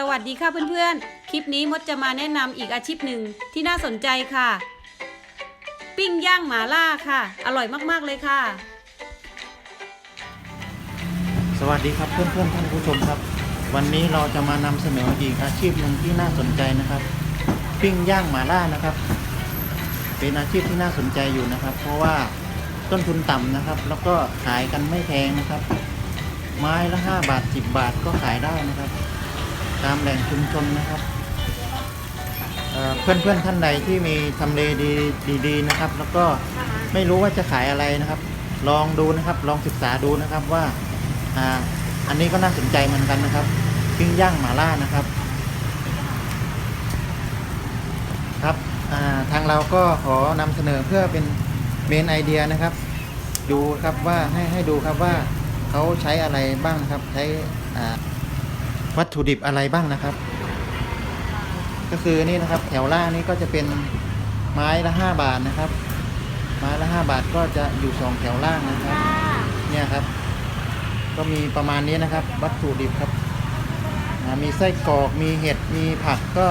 สวัสดีค่ะเพื่อนๆ คลิปนี้มดจะมาแนะนำอีกอาชีพหนึ่งที่น่าสนใจค่ะ ปิ้งย่างหมาล่าค่ะ อร่อยมากๆเลยค่ะ สวัสดีครับเพื่อนๆท่านผู้ชมครับ วันนี้เราจะมานำเสนออีกอาชีพหนึ่งที่น่าสนใจนะครับ ปิ้งย่างหมาล่านะครับ เป็นอาชีพที่น่าสนใจอยู่นะครับ เพราะว่าต้นทุนต่ำนะครับ แล้วก็ขายกันไม่แพงนะครับ ไม้ละ 5 บาท 10 บาทก็ขายได้นะครับ ตามแหล่งชุมชนนะครับเอ่อนเพื่อนท่านใดที่มีทำเลดีดีๆนะครับ แล้วก็ไม่รู้ว่าจะขายอะไรนะครับ ลองดูนะครับลองศึกษาดูนะครับว่าอ่าอันนี้ก็น่าสนใจเหมือนกันนะครับปิ้งย่างหมาล่านะครับ ครับาทางเราก็ขอนำเสนอเพื่อเป็นเมนไอเดียนะครับ ดูครับว่าให้ให้ดูครับว่าเขาใช้อะไรบ้างนะครับใช้อ่า วัตถุดิบอะไรบ้างนะครับ ก็คือนี่นะครับ แถวล่างนี้ก็จะเป็นไม้ละ5บาทนะครับ ไม้ละ5บาทก็จะอยู่สองแถวล่างนะครับ เนี่ยครับ ก็มีประมาณนี้นะครับ วัตถุดิบครับมีไส้กรอกมีเห็ดมีผักก็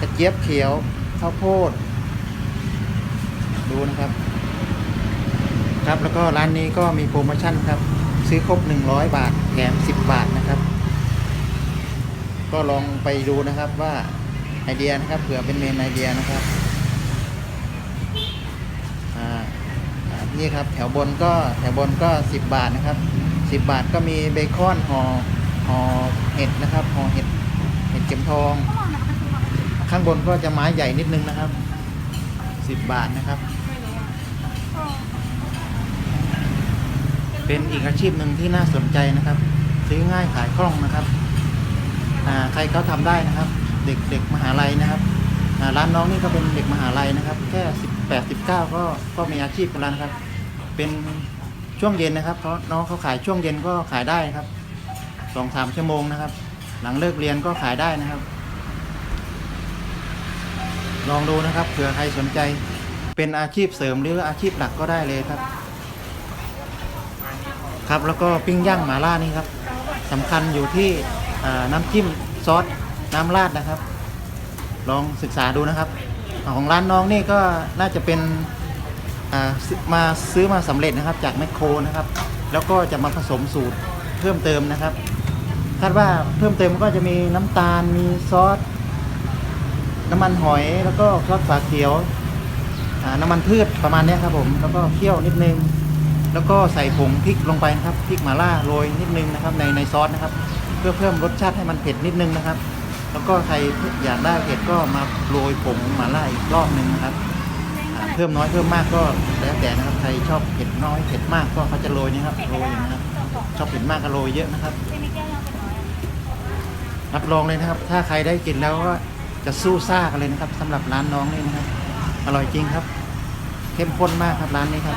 กระเจี๊ยบเขียวข้าวโพด ดูนะครับ ครับแล้วก็ร้านนี้ก็มีโปรโมชั่นครับ ซื้อครบ 100 บาทแถม10 บาทนะครับ ก็ลองไปดูนะครับว่าไอเดียนะครับเผื่อเป็นเมนไอเดียนะครับนี่ครับแถวบนก็แถวบนก็ 10 บาทนะครับ 10 บาทก็มีเบคอนห่อห่อเห็ดนะครับห่อเห็ดเห็ดเข็มทอง ข้างบนก็จะไม้ใหญ่นิดนึงนะครับ 10 บาทนะครับ เป็นอีกอาชีพหนึ่งที่น่าสนใจนะครับ ซื้อง่ายขายคล่องนะครับ ใครเขาทำได้นะครับ เด็กเด็กมหาลัยนะครับร้านน้องนี่ก็เป็นเด็กมหาลัยนะครับ แค่18 19ก็ก็มีอาชีพกันแล้วนะครับ เป็นช่วงเย็นนะครับเพราะน้องเขาขายช่วงเย็นก็ขายได้ครับสองสามชั่วโมงนะครับ หลังเลิกเรียนก็ขายได้นะครับ ลองดูนะครับเผื่อใครสนใจ เป็นอาชีพเสริมหรืออาชีพหลักก็ได้เลยครับ ครับแล้วก็ปิ้งย่างหมาล่านี่ครับสำคัญอยู่ที่ น้ำจิ้มซอสน้ำราดนะครับ ลองศึกษาดูนะครับ ของร้านน้องนี่ก็น่าจะเป็นอ่าซื้อมาซื้อมาสำเร็จนะครับ จากแมคโครนะครับ แล้วก็จะมาผสมสูตรเพิ่มเติมนะครับคาดว่าเพิ่มเติมก็จะมีน้ำตาลมีซอสน้ำมันหอยแล้วก็ซอสฝาเขียวน้ำมันพืชประมาณนี้ครับผมแล้วก็เคี่ยวนิดนึง แล้วก็ใส่ผงพริกลงไปนะครับพริกหม่าล่าโรยนิดนึงนะครับในในซอสนะครับ เพื่อเพิ่มรสชาติให้มันเผ็ดนิดนึงนะครับ แล้วก็ใครอยากได้เผ็ดก็มาโรยผงหม่าล่าอีกรอบหนึ่งนะครับเพิ่มน้อยเพิ่มมากก็แล้วแต่นะครับใครชอบเผ็ดน้อยเผ็ดมากก็เขาจะโรยนี่ครับโรยอย่างนี้นะครับชอบเผ็ดมากก็โรยเยอะนะครับรับรองเลยนะครับ ถ้าใครได้กินแล้วก็จะสู้ซ่ากันเลยนะครับสำหรับร้านน้องนี่นะครับอร่อยจริงครับ เข้มข้นมากครับร้านนี้ครับ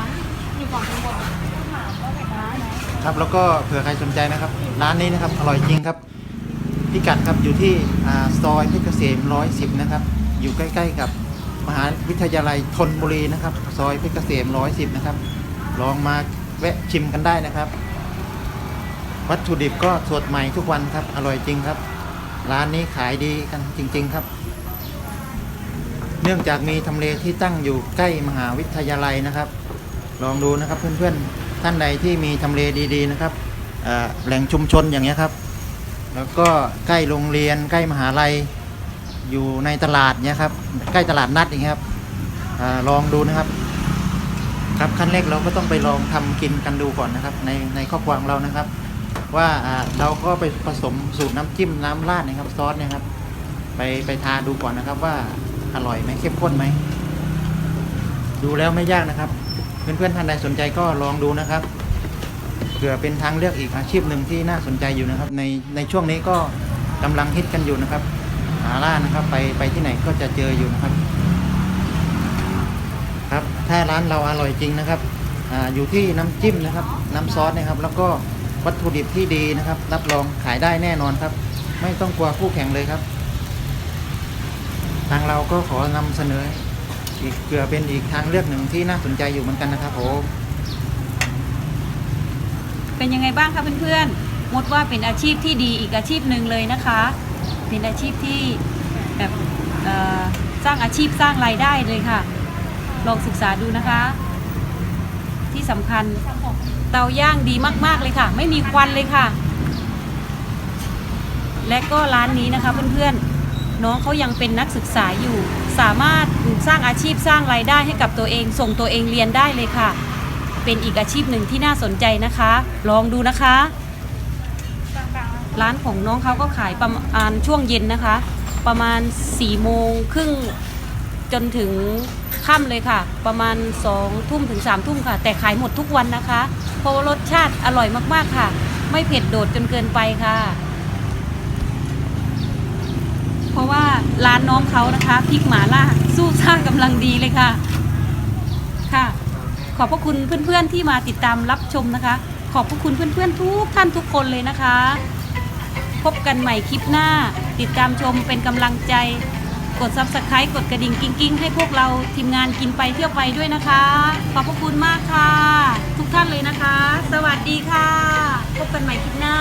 ครับ แล้วก็เผื่อใครสนใจนะครับ ร้านนี้นะครับ อร่อยจริงครับ พิกัดครับอยู่ที่ซอยเพชรเกษมร้อยสิบนะครับ อยู่ใกล้ๆกับมหาวิทยาลัยธนบุรีนะครับ ซอยเพชรเกษมร้อยสิบนะครับ ลองมาแวะชิมกันได้นะครับ วัตถุดิบก็สดใหม่ทุกวันครับ อร่อยจริงครับ ร้านนี้ขายดีกันจริง ๆ ครับ เนื่องจากมีทำเลที่ตั้งอยู่ใกล้มหาวิทยาลัยนะครับ ลองดูนะครับเพื่อนๆ ท่านใดที่มีทำเลดีๆนะครับแหล่งชุมชนอย่างเงี้ยครับ แล้วก็ใกล้โรงเรียนใกล้มหาลัยอยู่ในตลาดเนี้ยครับใกล้ตลาดนัดอย่างเงี้ยครับอลองดูนะครับ ครับขั้นแรกเราก็ต้องไปลองทำกินกันดูก่อนนะครับ ในในครอบครัวของเรานะครับ ว่าเราก็ไปผสมสูตรน้ำจิ้มน้ำราดนะครับซอสเนี่ยครับ ไปไปทาดูก่อนนะครับว่าอร่อยไหมเข้มข้นไหมดูแล้วไม่ยากนะครับ เพื่อนๆท่านใดสนใจก็ลองดูนะครับเผื่อเป็นทางเลือกอีกอาชีพหนึ่งที่น่าสนใจอยู่นะครับ ในในช่วงนี้ก็กำลังฮิตกันอยู่นะครับ หาล่านะครับไปไปที่ไหนก็จะเจออยู่นะครับ ครับถ้าร้านเราอร่อยจริงนะครับออยู่ที่น้ำจิ้มนะครับ น้ำซอสนะครับ แล้วก็วัตถุดิบที่ดีนะครับ รับรองขายได้แน่นอนครับ ไม่ต้องกลัวคู่แข่งเลยครับ ทางเราก็ขอนำเสนอ อีกเผื่อเป็นอีกทางเลือกหนึ่งที่น่าสนใจอยู่เหมือนกันนะครับผมเป็นยังไงบ้างคะเพื่อนๆมดว่าเป็นอาชีพที่ดีอีกอาชีพหนึ่งเลยนะคะ เป็นอาชีพที่แบบสร้างอาชีพสร้างรายได้เลยค่ะ ลองศึกษาดูนะคะ ที่สำคัญเตาย่างดีมากๆเลยค่ะ ไม่มีควันเลยค่ะ และก็ร้านนี้นะคะเพื่อนๆ น้องเขายังเป็นนักศึกษาอยู่ สามารถสร้างอาชีพสร้างรายได้ให้กับตัวเอง ส่งตัวเองเรียนได้เลยค่ะ เป็นอีกอาชีพหนึ่งที่น่าสนใจนะคะ ลองดูนะคะ ร้านของน้องเขาก็ขายประมาณช่วงเย็นนะคะ ประมาณ4ี่โมงครึ่งจนถึงค่ำเลยค่ะ ประมาณ2องทุ่มถึง3ามทุ่มค่ะ แต่ขายหมดทุกวันนะคะ เพราะรสชาติอร่อยมากๆค่ะ ไม่เผ็ดโดดจนเกินไปค่ะ เพราะว่าร้านน้องเขานะคะพริกหมาล่าสู้ซ่ากำลังดีเลยค่ะ ค่ะ ขอบพระคุณเพื่อนๆที่มาติดตามรับชมนะคะ ขอบพระคุณเพื่อนๆทุกท่านทุกคนเลยนะคะ พบกันใหม่คลิปหน้า ติดตามชมเป็นกำลังใจ กด subscribe กดกระดิ่งกิ้งๆ ให้พวกเราทีมงานกินไปเที่ยวไปด้วยนะคะ ขอบพระคุณมากค่ะ ทุกท่านเลยนะคะ สวัสดีค่ะ พบกันใหม่คลิปหน้า